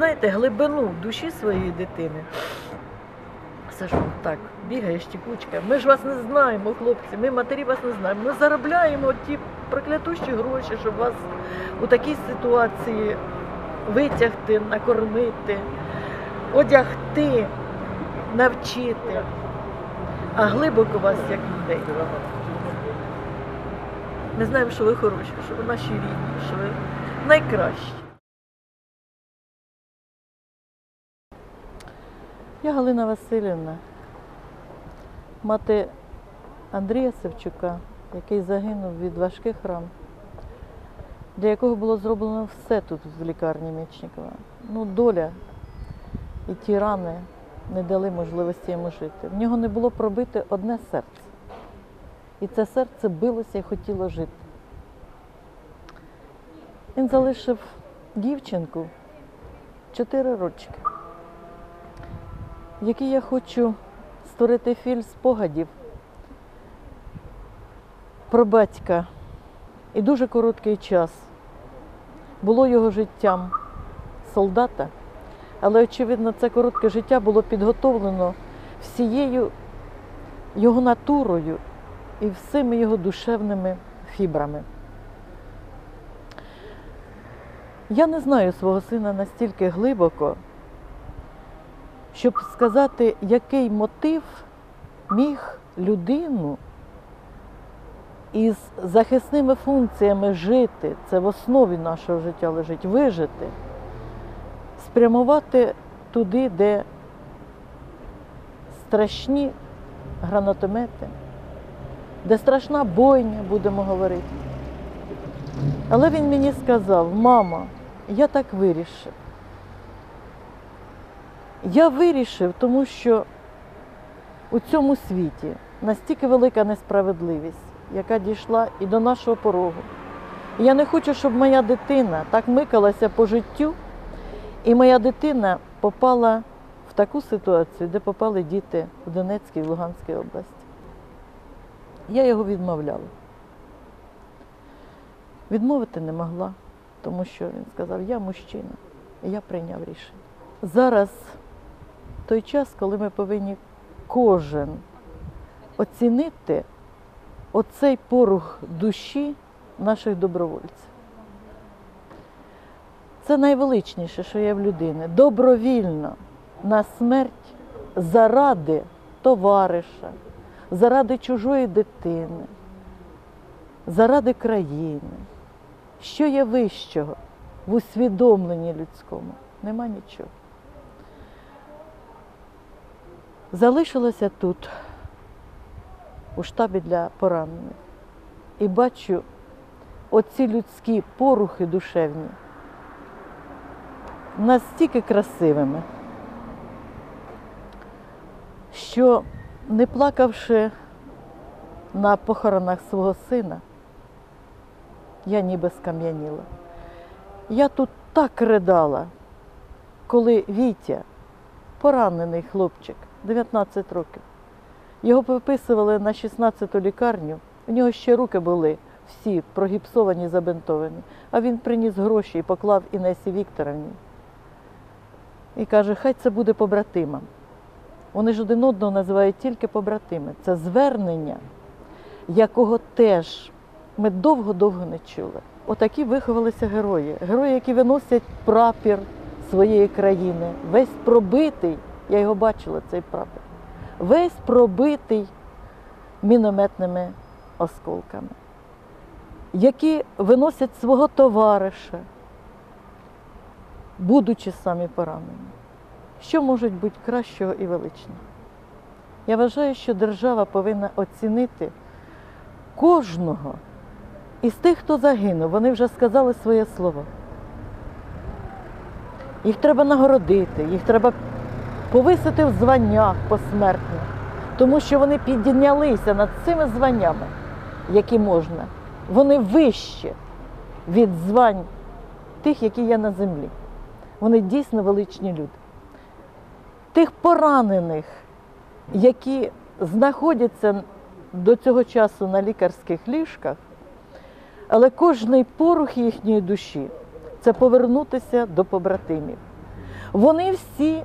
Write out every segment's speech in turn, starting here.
знаєте, глибину душі своєї дитини. Сашо, так, бігаєш тікучка. Ми ж вас не знаємо, хлопці, ми матері вас не знаємо. Ми заробляємо ті проклятущі гроші, щоб вас у такій ситуації витягти, накормити, одягти, навчити. А глибоко вас як людей. Ми знаємо, що ви хороші, що ви наші рідні, що ви найкращі. Я Галина Васильівна, мати Андрія Севчука, який загинув від важких ран, для якого було зроблено все тут в лікарні Мічникова. Ну, доля і ті рани не дали можливості йому жити. В нього не було пробите одне серце. І це серце билося і хотіло жити. Він залишив дівчинку 4 рочки, в якій я хочу створити фільм спогадів про батька. І дуже короткий час було його життям солдата, але, очевидно, це коротке життя було підготовлено всією його натурою і всіми його душевними фібрами. Я не знаю свого сина настільки глибоко, щоб сказати, який мотив міг людину із захисними функціями жити, це в основі нашого життя лежить, вижити, спрямувати туди, де страшні гранатомети, де страшна бойня, будемо говорити. Але він мені сказав, мама, я так вирішив. Я вирішив, тому що у цьому світі настільки велика несправедливість, яка дійшла і до нашого порогу. Я не хочу, щоб моя дитина так микалася по життю, і моя дитина попала в таку ситуацію, де попали діти в Донецькій і Луганській області. Я його відмовляла. Відмовити не могла, тому що він сказав, я мужчина, і я прийняв рішення. Зараз той час, коли ми повинні кожен оцінити оцей порух душі наших добровольців. Це найвеличніше, що є в людини. Добровільно на смерть заради товариша, заради чужої дитини, заради країни. Що є вищого в усвідомленні людському? Нема нічого. Залишилася тут, у штабі для поранених, і бачу оці людські порухи душевні настільки красивими, що не плакавши на похоронах свого сина, я ніби скам'яніла. Я тут так ридала, коли Вітя, поранений хлопчик, 19 років, його виписували на 16-ту лікарню, у нього ще руки були всі прогіпсовані, забинтовані, а він приніс гроші і поклав Інесі Вікторовні. І каже, хай це буде побратимам. Вони ж один одного називають тільки побратими. Це звернення, якого теж ми довго-довго не чули. Отакі виховалися герої. Герої, які виносять прапір своєї країни, весь пробитий, я його бачила, цей прапор, весь пробитий мінометними осколками, які виносять свого товариша, будучи самі поранені. Що може бути кращого і величного? Я вважаю, що держава повинна оцінити кожного із тих, хто загинув, вони вже сказали своє слово. Їх треба нагородити, їх треба повисити в званнях посмертно, тому що вони піднялися над цими званнями, які можна. Вони вище від звань тих, які є на землі. Вони дійсно величні люди. Тих поранених, які знаходяться до цього часу на лікарських ліжках, але кожний порух їхньої душі це повернутися до побратимів. Вони всі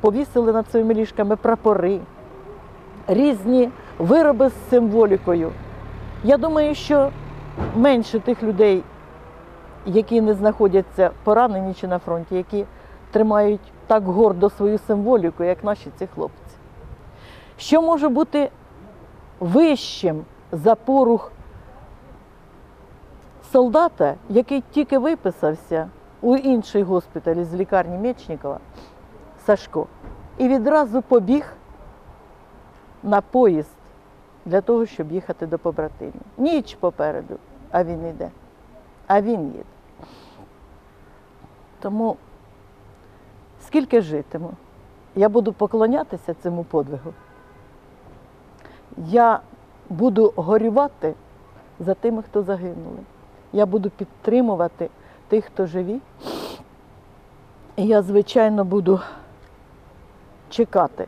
повісили над своїми ліжками прапори, різні вироби з символікою. Я думаю, що менше тих людей, які не знаходяться поранені чи на фронті, які тримають так гордо свою символіку, як наші ці хлопці. Що може бути вищим за порух солдата, який тільки виписався у інший госпіталь з лікарні Мечникова, Сашко, і відразу побіг на поїзд для того, щоб їхати до побратимів. Ніч попереду, а він йде. А він їде. Тому скільки житиму, я буду поклонятися цьому подвигу. Я буду горювати за тими, хто загинули. Я буду підтримувати тих, хто живі. І я, звичайно, буду чекати